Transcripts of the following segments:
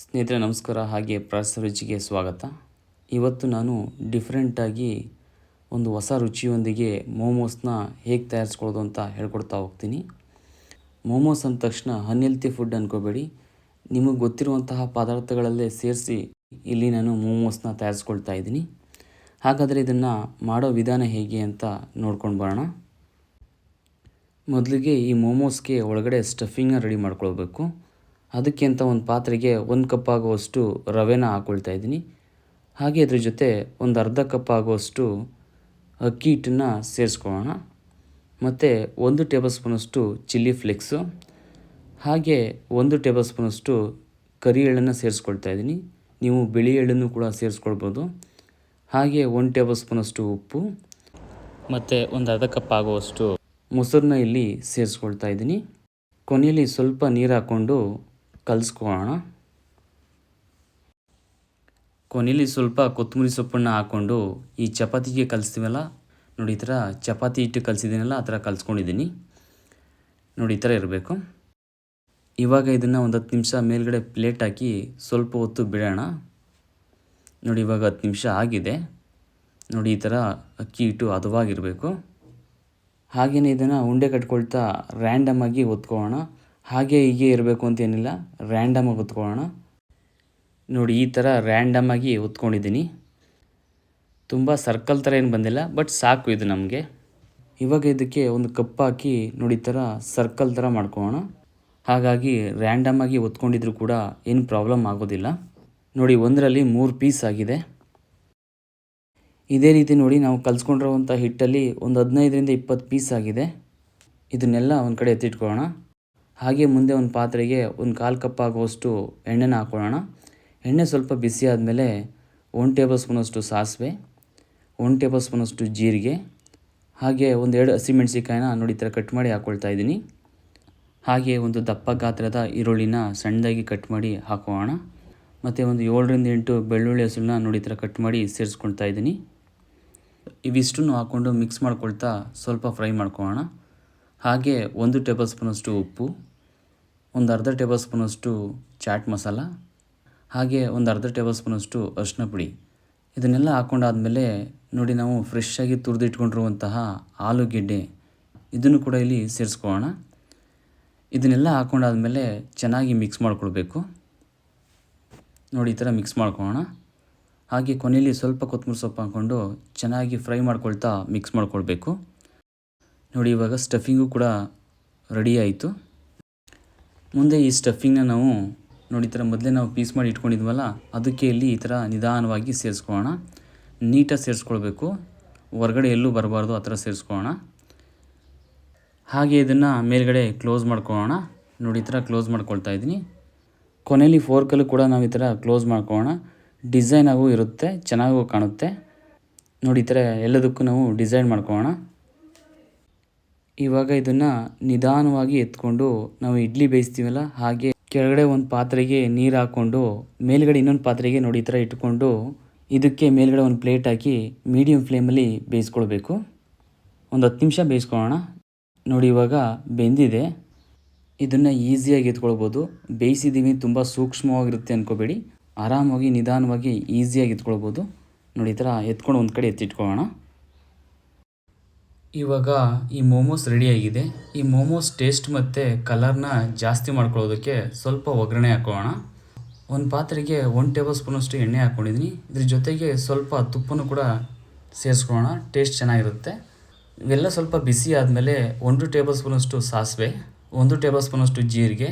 ಸ್ನೇಹಿತರೆ, ನಮಸ್ಕಾರ. ಹಾಗೆ ಪ್ರಾಸ ರುಚಿಗೆ ಸ್ವಾಗತ. ಇವತ್ತು ನಾನು ಡಿಫ್ರೆಂಟಾಗಿ ಒಂದು ಹೊಸ ರುಚಿಯೊಂದಿಗೆ ಮೋಮೋಸ್ನ ಹೇಗೆ ತಯಾರಿಸ್ಕೊಳ್ಳೋದು ಅಂತ ಹೇಳ್ಕೊಡ್ತಾ ಹೋಗ್ತೀನಿ. ಮೋಮೋಸ್ ಅಂದ ತಕ್ಷಣ ಅನ್ಹೆಲ್ತಿ ಫುಡ್ ಅಂದ್ಕೋಬೇಡಿ ನಿಮಗೆ ಗೊತ್ತಿರುವಂತಹ ಪದಾರ್ಥಗಳಲ್ಲೇ ಸೇರಿಸಿ ಇಲ್ಲಿ ನಾನು ಮೋಮೋಸ್ನ ತಯಾರಿಸ್ಕೊಳ್ತಾ ಇದ್ದೀನಿ. ಹಾಗಾದರೆ ಇದನ್ನು ಮಾಡೋ ವಿಧಾನ ಹೇಗೆ ಅಂತ ನೋಡ್ಕೊಂಡು ಬರೋಣ. ಮೊದಲಿಗೆ ಈ ಮೋಮೋಸ್ಗೆ ಒಳಗಡೆ ಸ್ಟಫಿಂಗನ್ನು ರೆಡಿ ಮಾಡ್ಕೊಳ್ಬೇಕು. ಅದಕ್ಕೆ ಅಂತ ಒಂದು ಪಾತ್ರೆಗೆ ಒಂದು ಕಪ್ ಆಗುವಷ್ಟು ರವೆನ ಹಾಕ್ಕೊಳ್ತಾ ಇದ್ದೀನಿ. ಹಾಗೆ ಅದ್ರ ಜೊತೆ ಒಂದು ಅರ್ಧ ಕಪ್ ಆಗುವಷ್ಟು ಅಕ್ಕಿ ಹಿಟ್ಟನ್ನು ಸೇರಿಸ್ಕೊಳ್ಳೋಣ. ಮತ್ತು ಒಂದು ಟೇಬಲ್ ಸ್ಪೂನಷ್ಟು ಚಿಲ್ಲಿ ಫ್ಲೆಕ್ಸು. ಹಾಗೆ ಒಂದು ಟೇಬಲ್ ಸ್ಪೂನಷ್ಟು ಕರಿ ಎಳ್ಳನ್ನು ಸೇರಿಸ್ಕೊಳ್ತಾ ಇದ್ದೀನಿ. ನೀವು ಬಿಳಿ ಎಳ್ಳನ್ನು ಕೂಡ ಸೇರಿಸ್ಕೊಳ್ಬೋದು. ಹಾಗೆ ಒಂದು ಟೇಬಲ್ ಸ್ಪೂನಷ್ಟು ಉಪ್ಪು. ಮತ್ತು ಒಂದು ಅರ್ಧ ಕಪ್ ಆಗುವಷ್ಟು ಮೊಸರನ್ನ ಇಲ್ಲಿ ಸೇರಿಸ್ಕೊಳ್ತಾ ಇದ್ದೀನಿ. ಕೊನೆಯಲ್ಲಿ ಸ್ವಲ್ಪ ನೀರು ಹಾಕ್ಕೊಂಡು ಕಲಿಸ್ಕೊಳ್ಳೋಣ ಕೊನೆಯಲ್ಲಿ ಸ್ವಲ್ಪ ಕೊತ್ತಂಬರಿ ಸೊಪ್ಪನ್ನು ಹಾಕ್ಕೊಂಡು ಈ ಚಪಾತಿಗೆ ಕಲಿಸ್ತೀವಲ್ಲ? ನೋಡಿ, ಈ ಥರ ಚಪಾತಿ ಹಿಟ್ಟು ಕಲಿಸಿದ್ದೀನಲ್ಲ, ಆ ಥರ ಕಲಿಸ್ಕೊಂಡಿದ್ದೀನಿ. ನೋಡಿ, ಈ ಥರ ಇರಬೇಕು. ಇವಾಗ ಇದನ್ನು ಒಂದು ಹತ್ತು ನಿಮಿಷ ಮೇಲ್ಗಡೆ ಪ್ಲೇಟ್ ಹಾಕಿ ಸ್ವಲ್ಪ ಹೊತ್ತು ಬಿಡೋಣ. ನೋಡಿ, ಇವಾಗ ಹತ್ತು ನಿಮಿಷ ಆಗಿದೆ. ನೋಡಿ, ಈ ಥರ ಅಕ್ಕಿ ಹಿಟ್ಟು ಹದವಾಗಿರಬೇಕು. ಹಾಗೆಯೇ ಇದನ್ನು ಉಂಡೆ ಕಟ್ಕೊಳ್ತಾ ರ್ಯಾಂಡಮ್ ಆಗಿ ಒತ್ಕೊಳ್ಳೋಣ ಹಾಗೆ ಹೀಗೆ ಇರಬೇಕು ಅಂತ ಏನಿಲ್ಲ. ರ್ಯಾಂಡಮ್ ಆಗಿ ಒತ್ಕೊಳ್ಳೋಣ ನೋಡಿ, ಈ ಥರ ರ್ಯಾಂಡಮ್ ಆಗಿ ಒತ್ಕೊಂಡಿದ್ದೀನಿ ತುಂಬ ಸರ್ಕಲ್ ಥರ ಏನು ಬಂದಿಲ್ಲ ಬಟ್ ಸಾಕು ಇದು ನಮಗೆ. ಇವಾಗ ಇದಕ್ಕೆ ಒಂದು ಕಪ್ ಹಾಕಿ, ನೋಡಿ, ಈ ಥರ ಸರ್ಕಲ್ ಥರ ಮಾಡ್ಕೊಳ್ಳೋಣ. ಹಾಗಾಗಿ ರ್ಯಾಂಡಮ್ ಆಗಿ ಒತ್ಕೊಂಡಿದ್ರು ಕೂಡ ಏನು ಪ್ರಾಬ್ಲಮ್ ಆಗೋದಿಲ್ಲ. ನೋಡಿ, ಒಂದರಲ್ಲಿ ಮೂರು ಪೀಸ್ ಆಗಿದೆ. ಇದೇ ರೀತಿ ನೋಡಿ, ನಾವು ಕಲಿಸ್ಕೊಂಡಿರುವಂಥ ಹಿಟ್ಟಲ್ಲಿ ಒಂದು ಹದಿನೈದರಿಂದ ಇಪ್ಪತ್ತು ಪೀಸ್ ಆಗಿದೆ. ಇದನ್ನೆಲ್ಲ ಒಂದು ಕಡೆ ಎತ್ತಿಟ್ಕೊಳ್ಳೋಣ. ಹಾಗೆ ಮುಂದೆ ಒಂದು ಪಾತ್ರೆಗೆ ಒಂದು ಕಾಲು ಕಪ್ ಆಗುವಷ್ಟು ಎಣ್ಣೆನ ಹಾಕ್ಕೊಳ್ಳೋಣ ಎಣ್ಣೆ ಸ್ವಲ್ಪ ಬಿಸಿ ಆದಮೇಲೆ ಒನ್ ಟೇಬಲ್ ಸ್ಪೂನಷ್ಟು ಸಾಸಿವೆ ಒನ್ ಟೇಬಲ್ ಸ್ಪೂನಷ್ಟು ಜೀರಿಗೆ, ಹಾಗೆ ಒಂದು ಎರಡು ನೋಡಿ ಈ ಥರ ಕಟ್ ಮಾಡಿ ಹಾಕ್ಕೊಳ್ತಾ ಇದ್ದೀನಿ. ಹಾಗೆ ಒಂದು ದಪ್ಪ ಗಾತ್ರದ ಈರುಳ್ಳಿನ ಸಣ್ಣದಾಗಿ ಕಟ್ ಮಾಡಿ ಹಾಕೋಣ. ಮತ್ತು ಒಂದು ಏಳರಿಂದ ಎಂಟು ಬೆಳ್ಳುಳ್ಳಿ ಹಸುಳನ್ನ ನೋಡಿ ಈ ಥರ ಕಟ್ ಮಾಡಿ ಸೇರಿಸ್ಕೊಳ್ತಾ ಇದ್ದೀನಿ. ಇವಿಷ್ಟನ್ನು ಹಾಕ್ಕೊಂಡು ಮಿಕ್ಸ್ ಮಾಡ್ಕೊಳ್ತಾ ಸ್ವಲ್ಪ ಫ್ರೈ ಮಾಡ್ಕೊಳ್ಳೋಣ. ಹಾಗೆ ಒಂದು ಟೇಬಲ್ ಸ್ಪೂನಷ್ಟು ಉಪ್ಪು ಒಂದು ಅರ್ಧ ಟೇಬಲ್ ಸ್ಪೂನಷ್ಟು ಚಾಟ್ ಮಸಾಲ, ಹಾಗೆ ಒಂದು ಅರ್ಧ ಟೇಬಲ್ ಸ್ಪೂನಷ್ಟು ಅರಿಶಿನ ಪುಡಿ. ಇದನ್ನೆಲ್ಲ ಹಾಕ್ಕೊಂಡಾದಮೇಲೆ ನೋಡಿ ನಾವು ಫ್ರೆಶ್ಶಾಗಿ ತುರಿದಿಟ್ಕೊಂಡಿರುವಂತಹ ಆಲೂಗೆಡ್ಡೆ ಇದನ್ನು ಕೂಡ ಇಲ್ಲಿ ಸೇರಿಸ್ಕೊಳ್ಳೋಣ. ಇದನ್ನೆಲ್ಲ ಹಾಕ್ಕೊಂಡಾದಮೇಲೆ ಚೆನ್ನಾಗಿ ಮಿಕ್ಸ್ ಮಾಡ್ಕೊಳ್ಬೇಕು. ನೋಡಿ ಈ ಥರ ಮಿಕ್ಸ್ ಮಾಡ್ಕೊಳ್ಳೋಣ. ಹಾಗೆ ಕೊನೆಯಲ್ಲಿ ಸ್ವಲ್ಪ ಕೊತ್ತಂಬರಿ ಸೊಪ್ಪು ಹಾಕ್ಕೊಂಡು ಚೆನ್ನಾಗಿ ಫ್ರೈ ಮಾಡ್ಕೊಳ್ತಾ ಮಿಕ್ಸ್ ಮಾಡ್ಕೊಳ್ಬೇಕು. ನೋಡಿ ಇವಾಗ ಸ್ಟಫಿಂಗು ಕೂಡ ರೆಡಿ ಆಯಿತು. ಮುಂದೆ ಈ ಸ್ಟಫಿಂಗ್ನ ನಾವು ನೋಡಿ, ಈ ಥರ ಮೊದಲೇ ನಾವು ಪೀಸ್ ಮಾಡಿ ಇಟ್ಕೊಂಡಿದ್ವಲ್ಲ, ಅದಕ್ಕೆ ಇಲ್ಲಿ ಈ ಥರ ನಿಧಾನವಾಗಿ ಸೇರಿಸ್ಕೊಳ್ಳೋಣ. ನೀಟಾಗಿ ಸೇರಿಸ್ಕೊಳ್ಬೇಕು. ಹೊರಗಡೆ ಎಲ್ಲೂ ಬರಬಾರ್ದು, ಆ ಥರ ಸೇರಿಸ್ಕೊಳ್ಳೋಣ. ಹಾಗೆ ಇದನ್ನು ಮೇಲ್ಗಡೆ ಕ್ಲೋಸ್ ಮಾಡ್ಕೊಳ್ಳೋಣ. ನೋಡಿ, ಈ ಥರ ಕ್ಲೋಸ್ ಮಾಡ್ಕೊಳ್ತಾ ಇದ್ದೀನಿ. ಕೊನೆಯಲ್ಲಿ ಫೋರ್ಕಲ್ಲೂ ಕೂಡ ನಾವು ಈ ಥರ ಕ್ಲೋಸ್ ಮಾಡ್ಕೊಳ್ಳೋಣ. ಡಿಸೈನ್ ಆಗೂ ಇರುತ್ತೆ, ಚೆನ್ನಾಗೂ ಕಾಣುತ್ತೆ. ನೋಡಿ, ಈ ಥರ ಎಲ್ಲದಕ್ಕೂ ನಾವು ಡಿಸೈನ್ ಮಾಡ್ಕೊಳ್ಳೋಣ. ಇವಾಗ ಇದನ್ನು ನಿಧಾನವಾಗಿ ಎತ್ಕೊಂಡು ನಾವು ಇಡ್ಲಿ ಬೇಯಿಸ್ತೀವಲ್ಲ, ಹಾಗೆ ಕೆಳಗಡೆ ಒಂದು ಪಾತ್ರೆಗೆ ನೀರು ಹಾಕ್ಕೊಂಡು ಮೇಲ್ಗಡೆ ಇನ್ನೊಂದು ಪಾತ್ರೆಗೆ ನೋಡಿ ಈ ಥರ ಇಟ್ಕೊಂಡು ಇದಕ್ಕೆ ಮೇಲ್ಗಡೆ ಒಂದು ಪ್ಲೇಟ್ ಹಾಕಿ ಮೀಡಿಯಮ್ ಫ್ಲೇಮಲ್ಲಿ ಬೇಯಿಸ್ಕೊಳ್ಬೇಕು. ಒಂದು ಹತ್ತು ನಿಮಿಷ ಬೇಯಿಸ್ಕೊಳ್ಳೋಣ. ನೋಡಿ ಇವಾಗ ಬೆಂದಿದೆ. ಇದನ್ನು ಈಸಿಯಾಗಿ ಎತ್ಕೊಳ್ಬೋದು. ಬೇಯಿಸಿದ್ದೀವಿ ತುಂಬ ಸೂಕ್ಷ್ಮವಾಗಿರುತ್ತೆ ಅಂದ್ಕೋಬೇಡಿ ಆರಾಮಾಗಿ ನಿಧಾನವಾಗಿ ಈಸಿಯಾಗಿ ಎತ್ಕೊಳ್ಬೋದು. ನೋಡಿ ಈ ಥರ ಎತ್ಕೊಂಡು ಒಂದು ಕಡೆ ಎತ್ತಿಟ್ಕೊಳ್ಳೋಣ. ಇವಾಗ ಈ ಮೋಮೋಸ್ ರೆಡಿಯಾಗಿದೆ ಈ ಮೋಮೋಸ್ ಟೇಸ್ಟ್ ಮತ್ತು ಕಲರ್ನ ಜಾಸ್ತಿ ಮಾಡ್ಕೊಳ್ಳೋದಕ್ಕೆ ಸ್ವಲ್ಪ ಒಗ್ಗರಣೆ ಹಾಕೋಣ ಒಂದು ಪಾತ್ರೆಗೆ ಒನ್ ಟೇಬಲ್ ಸ್ಪೂನಷ್ಟು ಎಣ್ಣೆ ಹಾಕ್ಕೊಂಡಿದ್ದೀನಿ ಇದ್ರ ಜೊತೆಗೆ ಸ್ವಲ್ಪ ತುಪ್ಪನೂ ಕೂಡ ಸೇರಿಸ್ಕೊಳ್ಳೋಣ. ಟೇಸ್ಟ್ ಚೆನ್ನಾಗಿರುತ್ತೆ. ಇವೆಲ್ಲ ಸ್ವಲ್ಪ ಬಿಸಿ ಆದಮೇಲೆ ಒಂದು ಟೇಬಲ್ ಸ್ಪೂನಷ್ಟು ಸಾಸಿವೆ, ಒಂದು ಟೇಬಲ್ ಸ್ಪೂನಷ್ಟು ಜೀರಿಗೆ,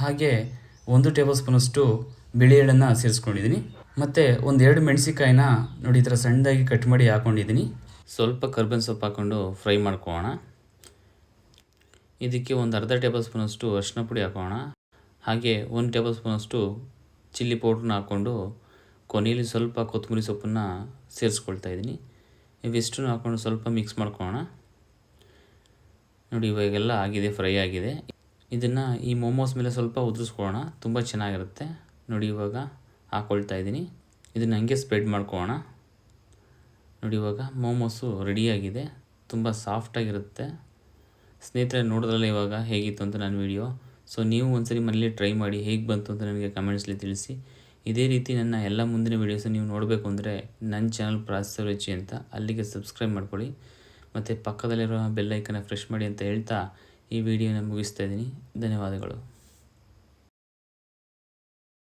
ಹಾಗೆ ಒಂದು ಟೇಬಲ್ ಸ್ಪೂನಷ್ಟು ಬಿಳಿ ಎಳ್ಳನ್ನು ಸೇರಿಸ್ಕೊಂಡಿದ್ದೀನಿ. ಮತ್ತು ಒಂದೆರಡು ಮೆಣಸಿಕಾಯಿನ ನೋಡಿ ಈ ಥರ ಸಣ್ಣದಾಗಿ ಕಟ್ ಮಾಡಿ ಹಾಕ್ಕೊಂಡಿದ್ದೀನಿ ಸ್ವಲ್ಪ ಕರ್ಬೇವಿನ ಸೊಪ್ಪು ಹಾಕ್ಕೊಂಡು ಫ್ರೈ ಮಾಡ್ಕೊಳ್ಳೋಣ. ಇದಕ್ಕೆ ಒಂದು ಅರ್ಧ ಟೇಬಲ್ ಸ್ಪೂನಷ್ಟು ಅರಿಶಿನ ಪುಡಿ ಹಾಕೋಣ. ಹಾಗೆ ಒಂದು ಟೇಬಲ್ ಸ್ಪೂನಷ್ಟು ಚಿಲ್ಲಿ ಪೌಡ್ರನ್ನ ಹಾಕ್ಕೊಂಡು ಕೊನೆಯಲ್ಲಿ ಸ್ವಲ್ಪ ಕೊತ್ತಂಬರಿ ಸೊಪ್ಪನ್ನು ಸೇರಿಸ್ಕೊಳ್ತಾ ಇದ್ದೀನಿ. ಇವೆಷ್ಟನ್ನು ಹಾಕ್ಕೊಂಡು ಸ್ವಲ್ಪ ಮಿಕ್ಸ್ ಮಾಡ್ಕೊಳ್ಳೋಣ. ನೋಡಿ, ಇವಾಗೆಲ್ಲ ಆಗಿದೆ, ಫ್ರೈ ಆಗಿದೆ. ಇದನ್ನು ಈ ಮೋಮೋಸ್ ಮೇಲೆ ಸ್ವಲ್ಪ ಉದುರಿಸ್ಕೊಳ್ಳೋಣ. ತುಂಬ ಚೆನ್ನಾಗಿರುತ್ತೆ. ನೋಡಿ, ಇವಾಗ ಹಾಕ್ಕೊಳ್ತಾ ಇದ್ದೀನಿ. ಇದನ್ನು ಹಂಗೆ ಸ್ಪ್ರೆಡ್ ಮಾಡ್ಕೊಳ್ಳೋಣ. ನೋಡಿ ಇವಾಗ ಮೋಮೋಸು ರೆಡಿಯಾಗಿದೆ. ತುಂಬ ಸಾಫ್ಟಾಗಿರುತ್ತೆ ಸ್ನೇಹಿತರೆ, ನೋಡಿದ್ರಲ್ಲ ಇವಾಗ ಹೇಗಿತ್ತು ಅಂತ ನನ್ನ ವಿಡಿಯೋ ಸೊ ನೀವು ಒಂದ್ಸರಿ ಮನೇಲಿ ಟ್ರೈ ಮಾಡಿ ಹೇಗೆ ಬಂತು ಅಂತ ನನಗೆ ಕಮೆಂಟ್ಸಲ್ಲಿ ತಿಳಿಸಿ. ಇದೇ ರೀತಿ ನನ್ನ ಎಲ್ಲ ಮುಂದಿನ ವೀಡಿಯೋಸ್ ನೀವು ನೋಡಬೇಕು ಅಂದರೆ ನನ್ನ ಚಾನಲ್ ಪ್ರಾಸೆಸರ್ ರುಚಿ ಅಂತ. ಅಲ್ಲಿಗೆ ಸಬ್ಸ್ಕ್ರೈಬ್ ಮಾಡ್ಕೊಳ್ಳಿ. ಮತ್ತು ಪಕ್ಕದಲ್ಲಿರೋ ಬೆಲ್ಲೈಕನ್ನ ಫ್ರೆಶ್ ಮಾಡಿ ಅಂತ ಹೇಳ್ತಾ ಈ ವಿಡಿಯೋನ ಮುಗಿಸ್ತಾ ಇದ್ದೀನಿ. ಧನ್ಯವಾದಗಳು.